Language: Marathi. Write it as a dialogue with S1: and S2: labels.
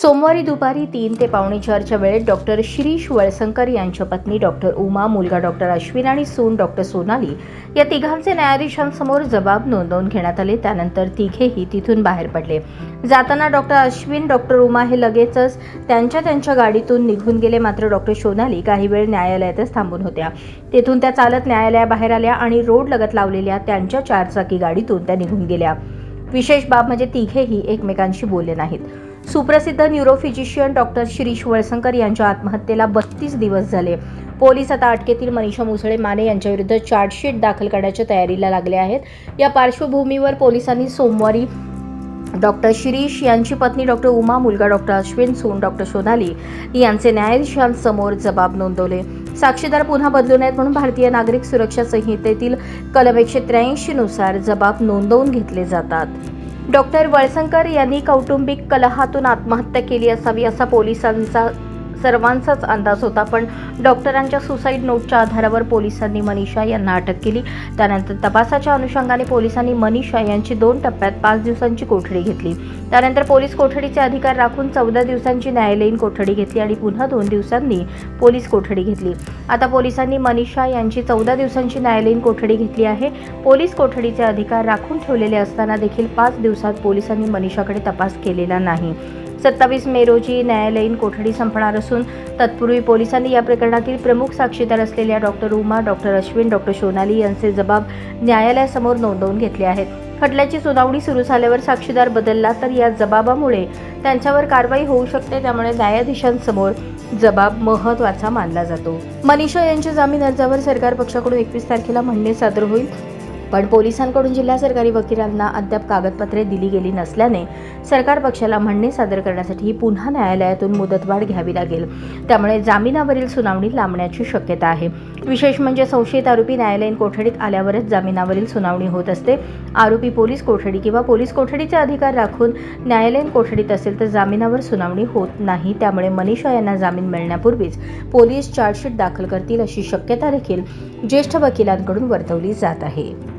S1: सोमवारी दुपारी तीन ते पावणे चारच्या वेळेत डॉक्टर शिरीष वळसंकर यांच्या पत्नी डॉक्टर उमा मुलगा डॉक्टर अश्विन आणि सून डॉक्टर सोनाली या तिघांचे न्यायाधीशांसमोर जबाब नोंदवून घेण्यात आले. त्यानंतर तिघेही तिथून बाहेर पडले. जाताना डॉक्टर अश्विन डॉक्टर उमा हे लगेचच त्यांच्या त्यांच्या गाडीतून निघून गेले. मात्र डॉक्टर सोनाली काही वेळ न्यायालयातच थांबून होत्या. तेथून त्या चालत न्यायालयाबाहेर आल्या आणि रोड लगत लावलेल्या त्यांच्या चारचाकी गाडीतून त्या निघून गेल्या. विशेष बाब म्हणजे तिघेही एकमेकांशी बोलले नाहीत. सुप्रसिद्ध न्यूरोफिजिशियन डॉक्टर शिरीष वळसंकर यांच्या आत्महत्येला बत्तीस दिवस झाले. पोलीस आता अटकेतील मनीषा मुसळे माने यांच्याविरुद्ध चार्जशीट दाखल करण्याच्या तयारीला लागले आहेत. या पार्श्वभूमीवर पोलिसांनी सोमवारी डॉक्टर शिरीष यांची पत्नी डॉक्टर उमा मुलगा डॉक्टर अश्विन सून डॉक्टर सोनाली यांचे न्यायाधीशांसमोर जबाब नोंदवले. साक्षीदार पुन्हा बदलू नयेत म्हणून भारतीय नागरिक सुरक्षा संहितेतील कलम एकशे त्र्याऐंशी नुसार जबाब नोंदवून घेतले जातात. डॉक्टर वळसंकर यांनी कौटुंबिक कलहातून आत्महत्या केली असावी असा पोलिसांचा सर्वांचाच अंदाज होता पण डॉक्टरांच्या सुसाईड नोटच्या आधारावर पोलिसांनी मनीषा यांना अटक केली. त्यानंतर तपासाच्या अनुषंगाने पोलिसांनी मनीषा यांची दोन टप्प्यात पाच दिवसांची कोठडी घेतली. त्यानंतर पोलीस कोठडीचे अधिकार राखून चौदा दिवसांची न्यायालयीन कोठडी घेतली आणि पुन्हा दोन दिवसांनी पोलीस कोठडी घेतली. आता पोलिसांनी मनीषा यांची चौदा दिवसांची न्यायालयीन कोठडी घेतली आहे. पोलीस कोठडीचे अधिकार राखून ठेवलेले असताना देखील पाच दिवसात पोलिसांनी मनीषाकडे तपास केलेला नाही. सत्तावीस मे रोजी न्यायालयीन कोठडी संपणार असून तत्पूर्वी पोलिसांनी या प्रकरणातील प्रमुख साक्षीदार असलेल्या doctor Uma doctor Ashwin doctor Sonali यांचे जबाब न्यायालयासमोर नोंदवून घेतले आहेत. खटल्याची सुनावणी सुरू झाल्यावर साक्षीदार बदलला तर या जबाबामुळे त्यांच्यावर कारवाई होऊ शकते त्यामुळे न्यायाधीशांसमोर जबाब महत्त्वाचा मानला जातो. मनीषा यांच्या जामीन अर्जावर सरकार पक्षाकडून एकवीस तारखेला म्हणणे सादर होईल. पण पोलिसांकडून जिल्हा सरकारी वकिलांना अद्याप कागदपत्रे दिली गेली नसल्याने सरकार पक्षाला म्हणणे सादर करण्यासाठी पुन्हा न्यायालयातून मुदतवाढ घ्यावी लागेल. त्यामुळे जामिनावरील सुनावणी लांबण्याची शक्यता आहे. विशेष म्हणजे संशयित आरोपी न्यायालयीन कोठडीत आल्यावरच जामिनावरील सुनावणी होत असते. आरोपी पोलीस कोठडी किंवा पोलीस कोठडीचे अधिकार राखून न्यायालयीन कोठडीत असेल तर जामिनावर सुनावणी होत नाही. त्यामुळे मनीषा यांना जामीन मिळण्यापूर्वीच पोलीस चार्जशीट दाखल करतील अशी शक्यता देखील ज्येष्ठ वकिलांकडून वर्तवली जात आहे.